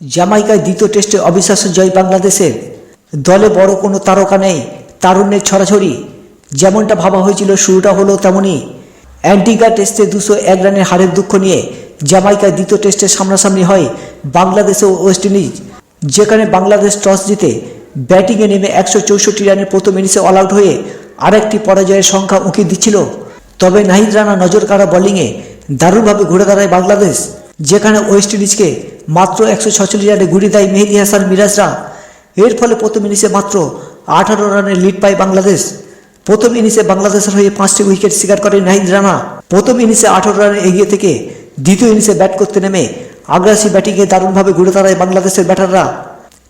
জামাইকায় দ্বিতীয় টেস্টে অবিশ্বাস্য জয় বাংলাদেশের। দলে বড় কোনো তারকা নেই, তারুণ্যের ছড়াছড়ি। যেমনটা ভাবা হয়েছিল শুরুটা হলো তেমনই। অ্যান্টিগা টেস্টে দুশো এক রানের হারের দুঃখ নিয়ে জামাইকায় দ্বিতীয় টেস্টে সামনাসামনি হয় বাংলাদেশ ও ওয়েস্ট ইন্ডিজ, যেখানে বাংলাদেশ টস জিতে ব্যাটিংয়ে নেমে একশো চৌষট্টি রানের প্রথম ইনিংসে অল আউট হয়ে আরেকটি পরাজয়ের সংখ্যা উঁকি দিচ্ছিল। তবে নাহিদ রানা নজর কাড়া বোলিংয়ে দারুণভাবে ঘুরে দাঁড়ায় বাংলাদেশ। যেখানে ওয়েস্ট ইন্ডিজকে মাত্র একশো ছচল্লিশ রানে ঘুরে দেয় মেহেদি হাসান মিরাজরা। এর ফলে প্রথম ইনিংসে মাত্র আঠারো রানের লিড পায় বাংলাদেশ। প্রথম ইনিংসে বাংলাদেশের হয়ে পাঁচটি উইকেট শিকার করে নাহিদ রানা। প্রথম ইনিংসে আঠারো রানে এগিয়ে থেকে দ্বিতীয় ইনিংসে ব্যাট করতে নেমে আগ্রাসী ব্যাটিংয়ে দারুণভাবে ঘুরে দাঁড়ায় বাংলাদেশের ব্যাটাররা।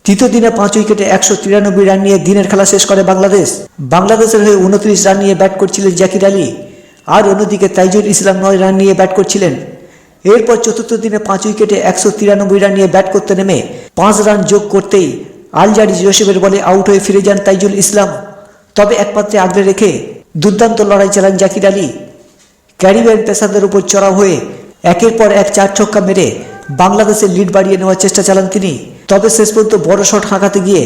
তৃতীয় দিনে পাঁচ উইকেটে একশো তিরানব্বই রান নিয়ে দিনের খেলা শেষ করে বাংলাদেশ। বাংলাদেশের হয়ে উনত্রিশ রান নিয়ে ব্যাট করছিলেন জাকির আলী। আর অন্যদিকে তাইজুল ইসলাম নয় রান নিয়ে ব্যাট করছিলেন এরপর চতুর্থ দিনে পাঁচ উইকেটে একশো তিরানব্বই রান নিয়ে ব্যাট করতে নেমে পাঁচ রান যোগ করতেই আলজারি জোসেফের বলে আউট হয়ে ফিরে যান তাইজুল ইসলাম। তবে একপাত্রে আগলে রেখে দুর্দান্ত লড়াই চালান জাকির আলী। ক্যারিবিয়ান পেশাদের উপর চড়াও হয়ে একের পর এক চার ছক্কা মেরে বাংলাদেশের লিড বাড়িয়ে নেওয়ার চেষ্টা চালান তিনি। তবে শেষ পর্যন্ত বড় শট হাঁকাতে গিয়ে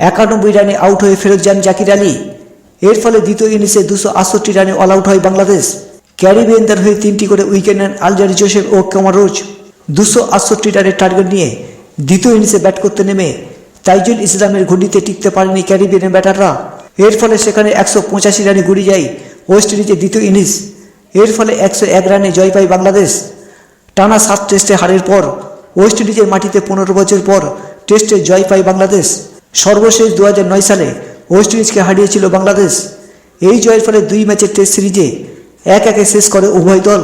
একানব্বই রানে আউট হয়ে ফেরত যান জাকির আলী। এর ফলে দ্বিতীয় ইনিংসে দুশো আটষট্টি রানে অল আউট হয় বাংলাদেশ। ক্যারিবিয়ানদের হয়ে তিনটি করে উইকেট নেন আলজারি জোসেফ ও কামারোজ দুশো আটষট্টি রানের টার্গেট নিয়ে দ্বিতীয় ইনিংসে ব্যাট করতে নেমে তাইজুল ইসলামের ঘূর্ণিতে টিকতে পারেনি ক্যারিবিয়ানের ব্যাটাররা। এর ফলে সেখানে একশো পঁচাশি রানে গুড়ি যায় ওয়েস্ট ইন্ডিজের দ্বিতীয় ইনিংস। এর ফলে একশো এক রানে জয় পায় বাংলাদেশ। টানা সাত টেস্টে হারের পর ওয়েস্ট ইন্ডিজের মাটিতে পনেরো বছর পর টেস্টে জয় পায় বাংলাদেশ। সর্বশেষ দু সালে ওয়েস্ট ইন্ডিজকে হারিয়েছিল বাংলাদেশ। এই জয়ের ফলে দুই ম্যাচের টেস্ট সিরিজে এক একে শেষ করে উভয় দল